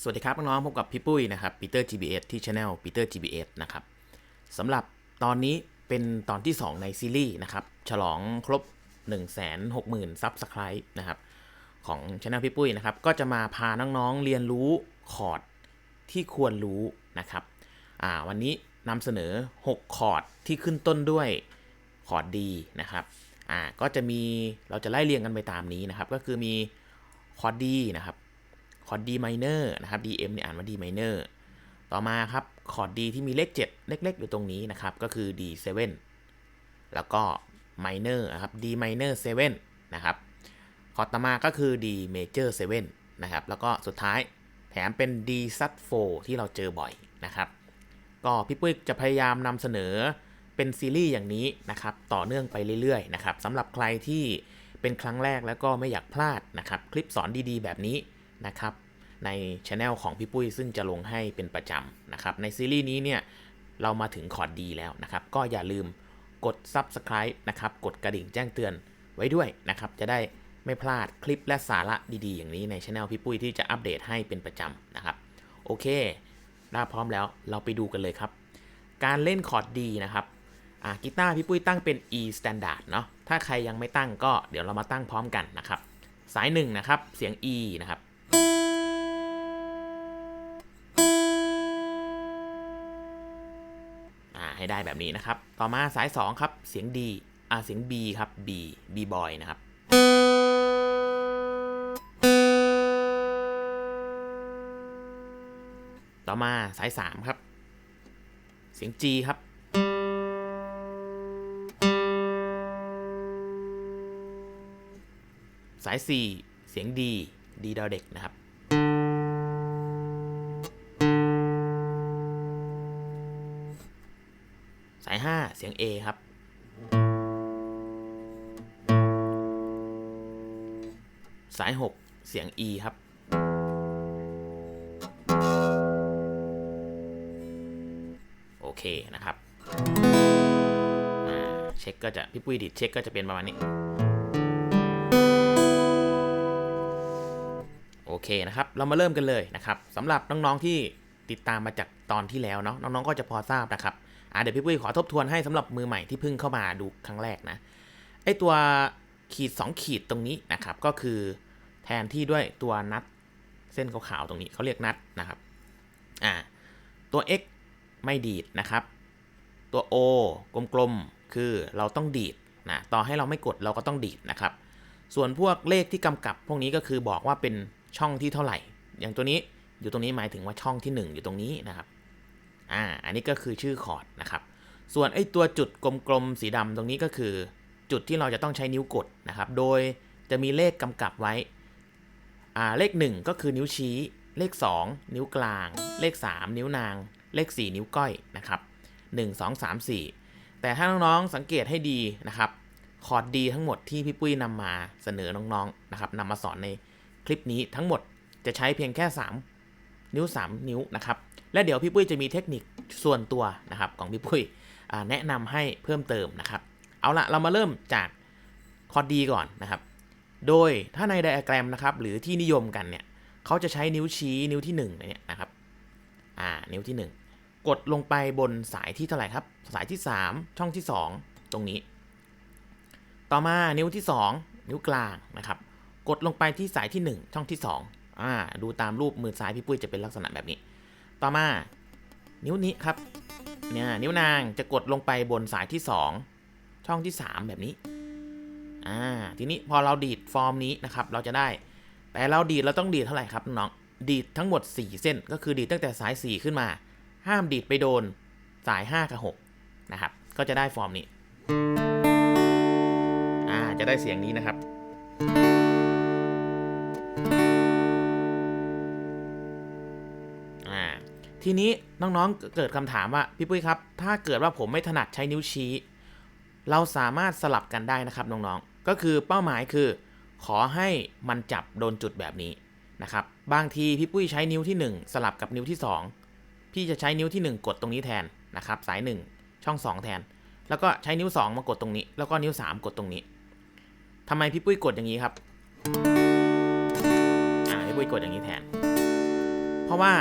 สวัสดีครับน้องๆพบกับพี่ปุ้ยนะครับปีเตอร์ GBS ที่ Channel ปีเตอร์ GBS นะครับสำหรับตอนนี้เป็นตอนที่ 2 ในซีรีส์นะครับ ฉลองครบ 160,000ซับสไคร b ์นะครับของ Channel พี่ปุ้ยนะครับ ก็จะมาพาน้องๆเรียนรู้คอร์ดที่ควรรู้นะครับอ่าวันนี้นำเสนอ 6 คอร์ดที่ขึ้นต้นด้วยคอร์ดดีนะครับ อ่าก็จะมีเราจะไล่เรียงกันไปตามนี้นะครับ ก็คือมีคอร์ดดีนะครับคอร์ด D minor นะครับ DM เนี่ยอ่านว่า D minor ต่อมาครับคอร์ด D ที่มีเลข 7 เล็กๆอยู่ตรงนี้นะครับ ก็คือ D7 แล้วก็ minor นะครับ D minor 7นะครับคอร์ดต่อมาก็คือ D major 7นะครับ แล้วก็สุดท้ายแถมเป็น D sub 4ที่เราเจอบ่อยนะครับ ก็พี่ปุ้ยจะพยายามนำเสนอ เป็นซีรีส์อย่างนี้นะครับต่อเนื่องไปเรื่อยๆนะครับสำหรับใครที่เป็นครั้งแรกแล้วก็ไม่อยากพลาดนะครับคลิปสอนดีๆ แบบนี้นะครับในช anel ของพี่ปุ้ยซึ่งจะลงให้เป็นประจำนะครับในซีรีส์นี้เนี่ยเรามาถึงคอร์ดดีแล้วนะครับก็อย่าลืมกด Subscribe นะครับกดกระดิ่งแจ้งเตือนไว้ด้วยนะครับจะได้ไม่พลาดคลิปและสาระดีๆ อย่างนี้ในช anel พี่ปุ้ยที่จะอัปเดตให้เป็นประจำนะครับโอเคถ้าพร้อมแล้วเราไปดูกันเลยครับ การเล่นคอร์ดดีนะครับ อ่ากีตาร์พี่ปุ้ยตั้งเป็น E standard เนาะถ้าใครยังไม่ตั้งก็เดี๋ยวเรามาตั้งพร้อมกันนะครับ สายหนึ่งนะครับ เสียง E นะครับ อ่าให้ได้แบบนี้นะครับ ต่อมาสาย2ครับ เสียง D อ่าเสียง B ครับ B B boy นะครับต่อมาสาย 3 ครับ เสียง G ครับ สาย 4 เสียง D D ดาวเด็กนะครับ สาย 5 เสียง A ครับ สาย 6 เสียง E ครับ โอเคนะครับเช็คก็จะพี่ปุ้ยดิดเช็คก็จะเป็นประมาณนี้ เคนะครับ เรามาเริ่มกันเลยนะครับสำหรับน้องๆที่ติดตามมาจากตอนที่แล้วเนาะน้องๆก็จะพอทราบนะครับอ่าเดี๋ยวพี่ปุ้ยขอทบทวนให้สำหรับมือใหม่ที่เพิ่งเข้ามาดูครั้งแรกนะไอตัวขีด 2 ขีดตรงนี้นะครับก็คือแทนที่ด้วยตัวนัดเส้นขาวๆตรงนี้เขาเรียกนัดนะครับอ่าตัว x ไม่ดีดนะครับ ตัว o กลมๆคือเราต้องดีดนะต่อให้เราไม่กดเราก็ต้องดีดนะครับ ส่วนพวกเลขที่กำกับ พวกนี้ก็คือบอกว่าเป็น ช่องที่เท่าไหร่ อย่างตัวนี้อยู่ตรงนี้หมายถึงว่าช่องที่ 1 อยู่ตรงนี้นะครับอ่าอันนี้ก็คือชื่อคอร์ดนะครับ ส่วนไอ้ตัวจุดกลมๆสีดำตรงนี้ก็คือ จุดที่เราจะต้องใช้นิ้วกดนะครับ โดยจะมีเลขกำกับไว้อ่าเลข 1 ก็คือนิ้วชี้ เลข 2 นิ้วกลาง เลข 3 นิ้วนาง เลข 4 นิ้วก้อยนะครับ1 2 3 4 แต่ถ้าน้องๆสังเกตให้ดีนะครับคอร์ดดีทั้งหมดที่พี่ปุ้ยนำมาเสนอน้องๆนะครับนำมาสอนใน คลิปนี้ทั้งหมดจะใช้เพียงแค่ 3 นิ้ว 3 นิ้วนะครับ และเดี๋ยวพี่ปุ้ยจะมีเทคนิคส่วนตัวนะครับของพี่ปุ้ยแนะนำให้เพิ่มเติมนะครับ เอาละเรามาเริ่มจากคอร์ดดีก่อนนะครับ โดยถ้าในไดอะแกรมนะครับหรือที่นิยมกันเนี่ยเขาจะใช้นิ้วชี้นิ้วที่1เนี่ยนะครับอ่านิ้วที่ 1 กดลงไปบนสายที่เท่าไหร่ครับ สายที่ 3 ช่องที่ 2 ตรงนี้ ต่อมานิ้วที่ 2 นิ้วกลางนะครับ กดลงไปที่สายที่ 1 ช่องที่ 2 อ่า ดูตามรูปมือซ้ายพี่ปุ้ยจะเป็นลักษณะแบบนี้ ต่อมา นิ้วนี้ครับ เนี่ยนิ้วนางจะกดลงไปบนสายที่ 2 ช่องที่ 3 แบบนี้ อ่า ทีนี้พอเราดีดฟอร์มนี้นะครับ เราจะได้ แต่เราดีดเราต้องดีดเท่าไหร่ครับน้อง ดีดทั้งหมด 4 เส้น ก็คือดีดตั้งแต่สาย 4 ขึ้นมา ห้ามดีดไปโดนสาย 5 กับ 6 นะครับ ก็จะได้ฟอร์มนี้ อ่า จะได้เสียงนี้นะครับ อ่าทีนี้น้องๆเกิดคำถามว่าพี่ปุ้ยครับ ถ้าเกิดว่าผมไม่ถนัดใช้นิ้วชี้ เราสามารถสลับกันได้นะครับน้องๆก็คือเป้าหมายคือ ขอให้มันจับโดนจุดแบบนี้นะครับบางทีพี่ปุ้ยใช้นิ้วที่ 1 สลับกับนิ้วที่ 2 พี่จะใช้นิ้วที่ 1 กดตรงนี้แทนนะครับสาย 1 ช่อง 2 แทน แล้วก็ใช้นิ้ว 2 มากดตรงนี้ แล้วก็นิ้ว 3 กดตรงนี้ทำไมพี่ปุ้ยกดอย่างนี้ครับอ่าพี่ปุ้ยกดอย่างนี้แทน เพราะว่า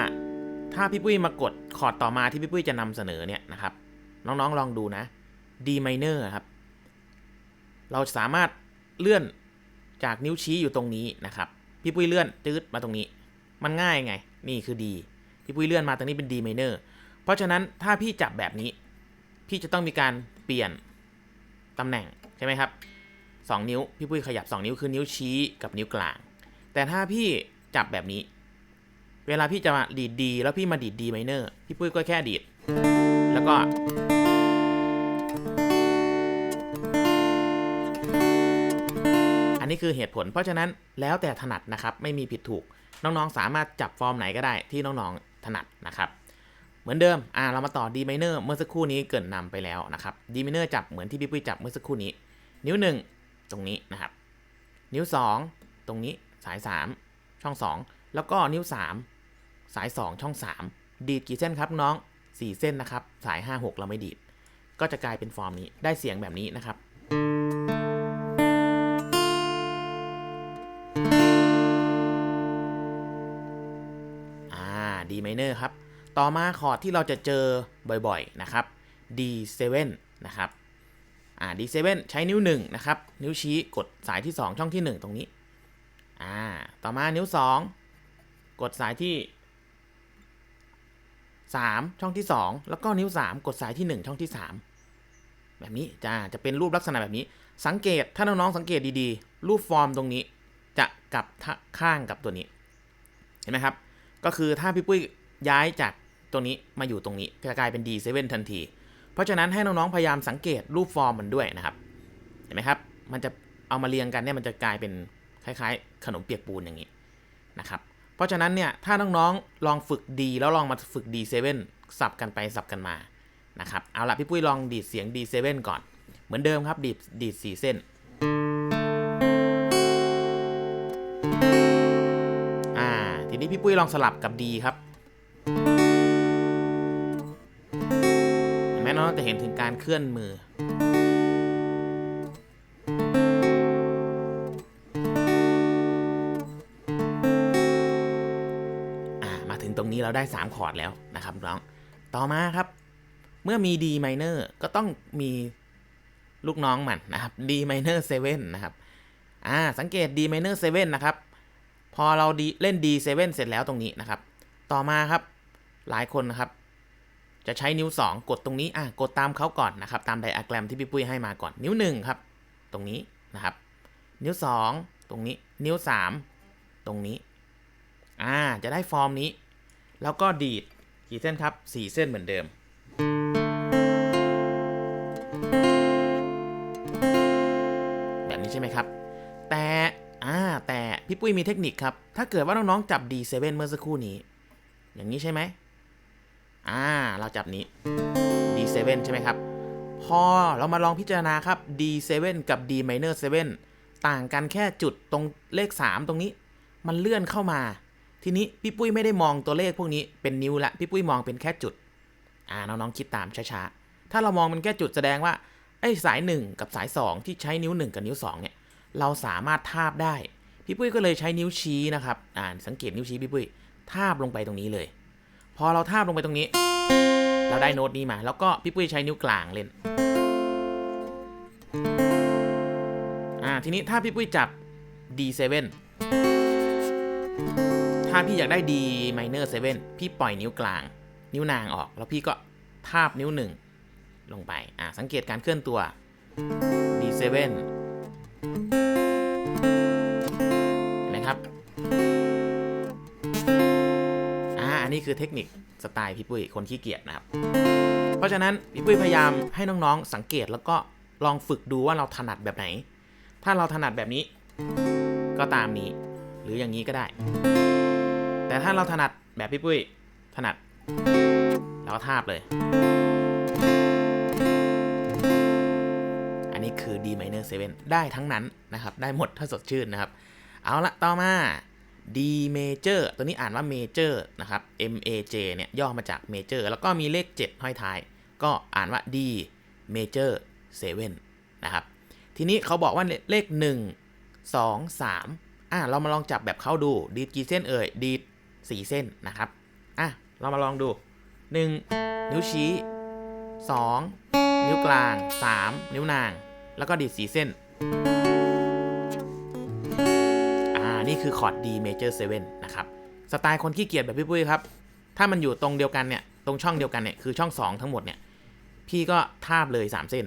ถ้าพี่ปุ้ยมากดคอร์ดต่อมาที่พี่ปุ้ยจะนำเสนอเนี่ยนะครับ น้องๆลองดูนะ D minor ครับ เราสามารถเลื่อนจากนิ้วชี้อยู่ตรงนี้นะครับ พี่ปุ้ยเลื่อนตืดมาตรงนี้ มันง่ายไง นี่คือ D พี่ปุ้ยเลื่อนมาตรงนี้เป็น D minor เพราะฉะนั้นถ้าพี่จับแบบนี้ พี่จะต้องมีการเปลี่ยนตำแหน่งใช่ไหมครับ 2 นิ้ว พี่ปุ้ยขยับ 2 นิ้วคือนิ้วชี้กับนิ้วกลาง แต่ถ้าพี่จับแบบนี้ เวลาพี่จะมาดีดดีแล้วพี่มาดีดดีไมเนอร์พี่ปุ้ยก็แค่ดีดแล้วก็ อันนี้คือเหตุผล เพราะฉะนั้นแล้วแต่ถนัดนะครับ ไม่มีผิดถูก น้องๆ สามารถจับฟอร์มไหนก็ได้ที่น้องๆ ถนัดนะครับ เหมือนเดิม อ่า เรามาต่อ D minor เมื่อสักครู่นี้เกินนำไปแล้วนะครับ D minor จับเหมือนที่พี่ปุ้ยจับเมื่อสักครู่นี้ นิ้ว 1 ตรงนี้นะครับ นิ้ว 2 ตรงนี้สาย 3 ช่อง 2 แล้วก็นิ้ว 3 สาย 2 ช่อง 3 ดีดกี่เส้นครับน้อง 4 เส้นนะครับ สาย 5 6 เราไม่ดีด ก็จะกลายเป็นฟอร์มนี้ได้เสียงแบบนี้นะครับอ่า D minor ครับ ต่อมาคอร์ดที่เราจะเจอบ่อยๆนะครับ D7 นะครับอ่า D7 ใช้นิ้ว1นะครับ นิ้วชี้กดสายที่ 2 ช่องที่ 1 ตรงนี้ อ่า ต่อมานิ้ว 2 กดสายที่ 3 ช่องที่ 2 แล้วก็นิ้ว 3 กดสายที่ 1 ช่องที่ 3 แบบนี้จะจะเป็นรูปลักษณะแบบนี้ สังเกตถ้าน้องๆสังเกตดีๆ รูปฟอร์มตรงนี้จะกลับข้างกับตัวนี้ เห็นไหมครับ ก็คือถ้าพี่ปุ้ยย้ายจากตัวนี้มาอยู่ตรงนี้จะกลายเป็น D7 ทันที เพราะฉะนั้นให้น้องๆพยายามสังเกตรูปฟอร์มมันด้วยนะครับ เห็นไหมครับ มันจะเอามาเรียงกันเนี่ยมันจะกลายเป็นคล้าย ๆ ขนมเปียกปูนอย่างนี้นะครับ เพราะฉะนั้นเนี่ยถ้าน้องๆลองฝึกดีแล้วลองมาฝึก D7 สับกันไปสับกันมานะครับเอาละพี่ปุ้ยลองดีดเสียง D7 ก่อน เหมือนเดิมครับดีดดีดสี่เส้นอ่าทีนี้พี่ปุ้ยลองสลับกับ D ครับเห็นไหมน้องจะเห็นถึงการเคลื่อนมือ เราได้ 3 คอร์ดแล้วนะครับน้อง ต่อมาครับ เมื่อมี D minor ก็ต้องมีลูกน้องมันนะครับ D minor 7นะครับ อ่า สังเกต D minor 7นะครับ พอเราดีเล่น D7 เสร็จแล้วตรงนี้นะครับ ต่อมาครับ หลายคนนะครับ จะใช้นิ้ว 2 กดตรงนี้ อะ กดตามเขาก่อนนะครับ ตามไดอะแกรมที่พี่ปุ้ยให้มาก่อน นิ้ว1ครับ ตรงนี้นะครับ นิ้ว 2 ตรงนี้ นิ้ว 3 ตรงนี้ อ่า จะได้ฟอร์มนี้ แล้วก็ดีดกี่เส้นครับ 4 เส้นเหมือนเดิม แบบนี้ใช่ไหมครับ แต่อ่าแต่พี่ปุ้ยมีเทคนิคครับ ถ้าเกิดว่าน้องๆจับ D7 เมื่อสักครู่นี้ อย่างนี้ใช่ไหมอ่า เราจับนี้ D7 ใช่ไหมครับ พอเรามาลองพิจารณาครับ D7 กับ D minor 7ต่างกันแค่จุดตรงเลข 3 ตรงนี้ มันเลื่อนเข้ามา ทีนี้พี่ปุ้ยไม่ได้มองตัวเลขพวกนี้เป็นนิ้วละพี่ปุ้ยมองเป็นแค่จุด อ่าน้องๆคิดตามช้าๆ ถ้าเรามองเป็นแค่จุดแสดงว่าไอ้สาย 1 กับสาย 2 ที่ใช้นิ้ว 1 กับนิ้ว 2 เนี่ย เราสามารถทาบได้ พี่ปุ้ยก็เลยใช้นิ้วชี้นะครับอ่าสังเกตนิ้วชี้พี่ปุ้ยทาบลงไปตรงนี้เลย พอเราทาบลงไปตรงนี้ เราได้โน้ตนี้มา แล้วก็พี่ปุ้ยใช้นิ้วกลางเล่นอ่าทีนี้ถ้าพี่ปุ้ยจับ D7 ถ้าพี่อยากได้ D minor 7พี่ปล่อยนิ้วกลาง นิ้วนางออก แล้วพี่ก็ทาบนิ้วหนึ่งลงไป อ่าสังเกตการเคลื่อนตัว D7 เห็นไหมครับ อ่า อันนี้คือเทคนิคสไตล์พี่ปุ้ยคนขี้เกียจนะครับ เพราะฉะนั้นพี่ปุ้ยพยายามให้น้องๆ สังเกตแล้วก็ลองฝึกดูว่าเราถนัดแบบไหน ถ้าเราถนัดแบบนี้ ก็ตามนี้ หรืออย่างนี้ก็ได้ แต่ถ้าเราถนัดแบบพี่ปุ้ยถนัดเราก็ทาบเลย อันนี้คือ D minor 7 ได้ทั้งนั้นนะครับ ได้หมดถ้าสดชื่นนะครับ เอาละต่อมา D major ตัวนี้อ่านว่า major นะครับ M A J เนี่ย ย่อมาจาก major แล้วก็มีเลข 7 ห้อยท้าย ก็อ่านว่า D major 7 นะครับ ทีนี้เขาบอกว่าเลข 1 2 3อะเรามาลองจับแบบเขาดู ดีดกี่เส้นเอ่ย ดีด สี่เส้นนะครับ อะ เรามาลองดู 1 นิ้วชี้ 2 นิ้วกลาง 3 นิ้วนาง แล้วก็ดีดสี่เส้น อ่า นี่คือคอร์ด D major 7 นะครับ สไตล์คนขี้เกียจแบบพี่ปุ้ยครับ ถ้ามันอยู่ตรงเดียวกันเนี่ย ตรงช่องเดียวกันเนี่ย คือช่อง 2 ทั้งหมดเนี่ย พี่ก็ทาบเลย 3 เส้น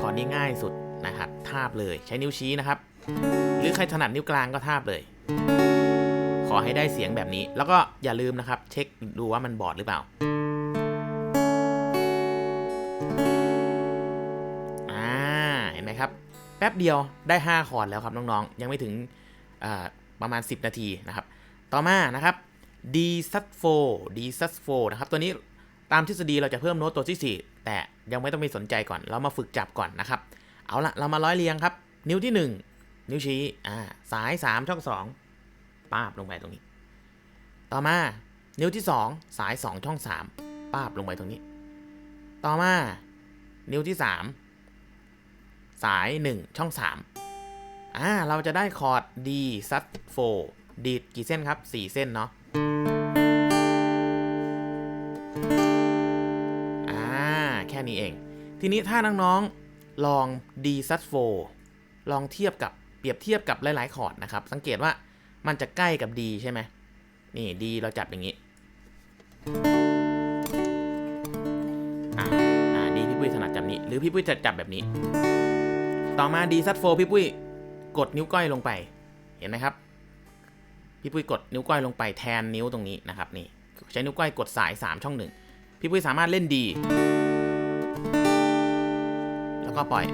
คอร์ดนี้ง่ายสุดนะครับ ทาบเลย ใช้นิ้วชี้นะครับ หรือใครถนัดนิ้วกลางก็ทาบเลย อให้ได้เสียงแบบนี้ แล้วก็อย่าลืมนะครับ เช็คดูว่ามันบอดหรือเปล่าอ่าเห็นไหมครับ แป๊บเดียวได้ 5 คอร์ดแล้วครับน้องๆ ยังไม่ถึงประมาณ 10 นาทีนะครับ ต่อมานะครับ D sat 4 D sat 4นะครับ ตัวนี้ตามทฤษฎีเราจะเพิ่มโน้ตตัวที่ 4 แต่ยังไม่ต้องไปสนใจก่อน เรามาฝึกจับก่อนนะครับ เอาละเรามาร้อยเรียงครับ นิ้วที่ 1 นิ้วชี้อ่าสาย 3 ช่อง 2 ป้าบลงไปตรงนี้ ต่อมานิ้วที่ 2 สาย 2 ช่อง 3 ป้าบลงไปตรงนี้ ต่อมา นิ้วที่ 3 สาย 1 ช่อง 3 อ่า เราจะได้คอร์ด D sat 4ดีดกี่เส้นครับ 4 เส้นเนาะอ่า แค่นี้เอง ทีนี้ถ้าน้องๆลอง D sat 4ลองเทียบกับเปรียบเทียบกับหลายๆคอร์ดนะครับ สังเกตว่า มันจะใกล้กับ D ใช่ไหมนี่ D เราจับอย่างนี้อ่าอ่า D พี่ปุ้ยถนัดจับนี้ หรือพี่ปุ้ยจะจับแบบนี้ ต่อมา D sat 4พี่ปุ้ยกดนิ้วก้อยลงไป เห็นไหมครับ พี่ปุ้ยกดนิ้วก้อยลงไปแทนนิ้วตรงนี้นะครับนี่ใช้นิ้วก้อยกดสาย 3 ช่องหนึ่งพี่ปุ้ยสามารถเล่นดี แล้วก็ปล่อย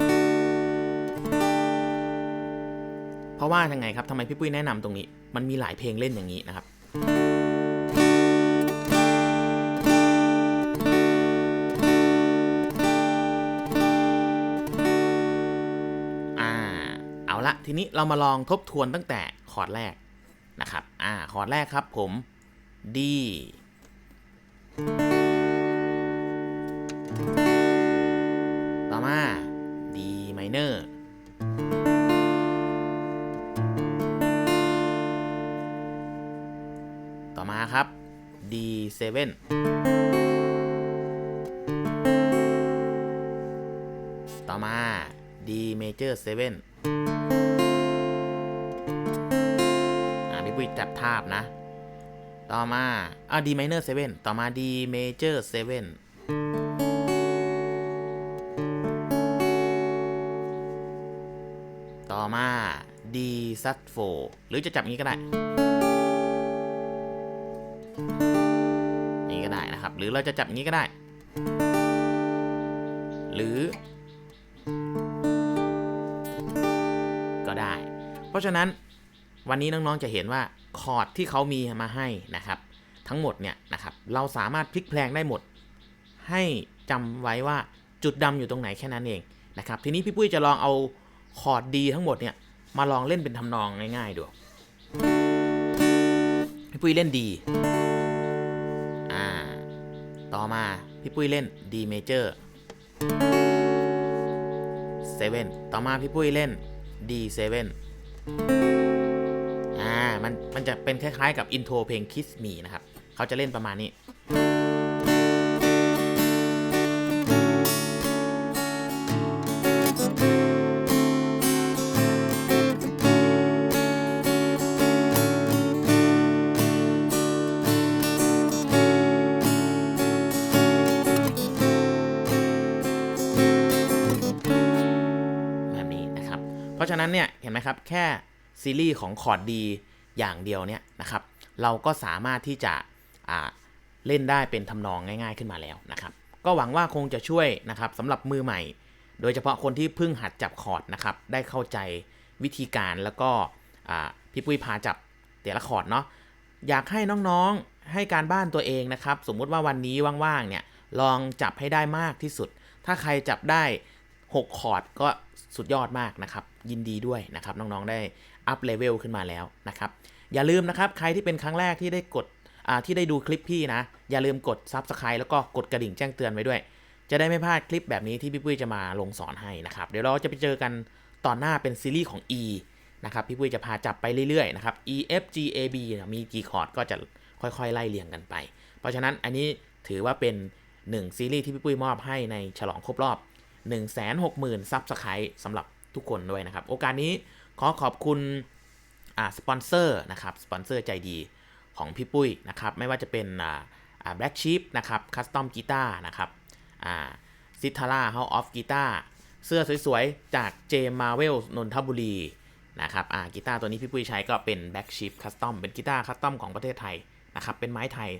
เพราะว่ายังไงครับทำไมพี่ปุ้ยแนะนำตรงนี้ มันมีหลายเพลงเล่นอย่างนี้นะครับอ่าเอาละทีนี้เรามาลองทบทวนตั้งแต่คอร์ดแรกนะครับ อ่า คอร์ดแรกครับผม D ต่อมา D minor ต่อมาครับ D7 ต่อมา D major 7อ่าพี่ปุ้ยจับทาบนะ ต่อมาอ่า D minor 7ต่อมา D major 7ต่อมา D sat 4หรือจะจับอย่างนี้ก็ได้ นี่ก็ได้นะครับ หรือเราจะจับอย่างนี้ก็ได้ หรือ ก็ได้ เพราะฉะนั้นวันนี้น้องๆจะเห็นว่าคอร์ดที่เขามีมาให้นะครับ ทั้งหมดเนี่ยนะครับ เราสามารถพลิกแพลงได้หมด ให้จำไว้ว่าจุดดำอยู่ตรงไหนแค่นั้นเองนะครับ ทีนี้พี่ปุ้ยจะลองเอาคอร์ดดีทั้งหมดเนี่ยมาลองเล่นเป็นทำนองง่ายๆดูพี่ปุ้ยเล่นดี ต่อมาพี่ปุ้ยเล่น D major 7 ต่อมาพี่ปุ้ยเล่น D7 อ่า มัน มันจะเป็นคล้ายๆกับอินโทรเพลง Kiss Me นะครับ เขาจะเล่นประมาณนี้ะนั้นเนี่ยเห็นไหมครับแค่ซีรีส์ของคอร์ดดีอย่างเดียวเนี่ยนะครับเราก็สามารถที่จะเล่นได้เป็นทำนองง่าย ๆขึ้นมาแล้วนะครับก็หวังว่าคงจะช่วยนะครับสำหรับมือใหม่ โดยเฉพาะคนที่เพิ่งหัดจับคอร์ดนะครับได้เข้าใจวิธีการแล้วก็พี่ปุ้ยพาจับแต่ละคอร์ดเนาะอยากให้น้องๆให้การบ้านตัวเองนะครับ สมมุติว่าวันนี้ว่างๆเนี่ยลองจับให้ได้มากที่สุด ถ้าใครจับได้ 6 คอร์ดก็สุดยอดมากนะครับ ยินดีด้วยนะครับ น้องๆได้อัพเลเวลขึ้นมาแล้วนะครับ อย่าลืมนะครับใครที่เป็นครั้งแรกที่ได้กดที่ได้ดูคลิปพี่นะ อย่าลืมกด Subscribe แล้วก็กดกระดิ่งแจ้งเตือนไว้ด้วย จะได้ไม่พลาดคลิปแบบนี้ที่พี่ปุ้ยจะมาลงสอนให้นะครับ เดี๋ยวเราจะไปเจอกันตอนหน้าเป็นซีรีส์ของ E นะครับพี่ปุ้ยจะพาจับไปเรื่อยๆนะครับ E F G A B เนี่ยมี G คอร์ดก็จะค่อยๆ ไล่เรียงกันไป เพราะฉะนั้นอันนี้ถือว่าเป็น 1 ซีรีส์ที่พี่ปุ้ยมอบให้ในฉลองครบรอบ 160,000ซับสไครต์สำหรับทุกคนด้วยนะครับ โอกาสนี้ขอขอบคุณสปอนเซอร์นะครับ สปอนเซอร์ใจดีของพี่ปุ้ยนะครับ ไม่ว่าจะเป็นอ่าอ่า Black Sheep นะครับคัสตอมกีตาร์นะครับซิทาร่าเฮาออฟกีตาร์เสื้อสวยๆ จากเจมมาเวลนนทบุรีนะครับกีตาร์ตัวนี้พี่ปุ้ยใช้ก็เป็น Back Sheep Custom เป็นกีตาร์คัสตอมของประเทศไทยนะครับ เป็นไม้ไทย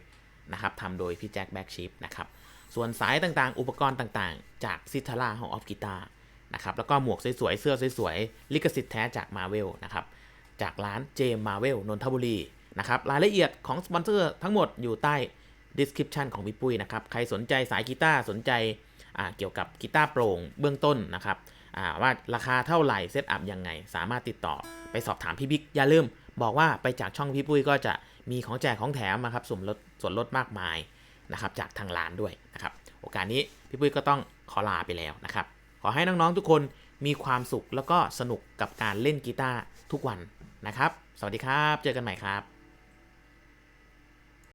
นะครับทำโดยพี่แจ็ค Back Sheep นะครับ ส่วนสายต่างๆ อุปกรณ์ต่างๆ จากซิทาร่าของออฟกีตานะครับ แล้วก็หมวกสวยๆ เสื้อสวยๆ ลิขสิทธิ์แท้จาก Marvel นะครับ จากร้านเจมมาเวลนนทบุรีนะครับ รายละเอียดของสปอนเซอร์ทั้งหมดอยู่ใต้ description ของพี่ปุ้ยนะครับ ใครสนใจสายกีตาร์สนใจเกี่ยวกับกีตาร์โปร่งเบื้องต้นนะครับว่าราคาเท่าไหร่เซตอัพยังไง สามารถติดต่อไปสอบถามพี่บิ๊กอย่าลืมบอกว่าไปจากช่องพี่ปุ้ยก็จะมีของแจกของแถมนะครับส่วนลดส่วนลดมากมาย นะครับจากทางร้านด้วยนะครับโอกาสนี้พี่ปุ้ยก็ต้องขอลาไปแล้วนะครับ ขอให้น้องๆทุกคนมีความสุขแล้วก็สนุกกับการเล่นกีตาร์ทุกวันนะครับ สวัสดีครับ เจอกันใหม่ครับ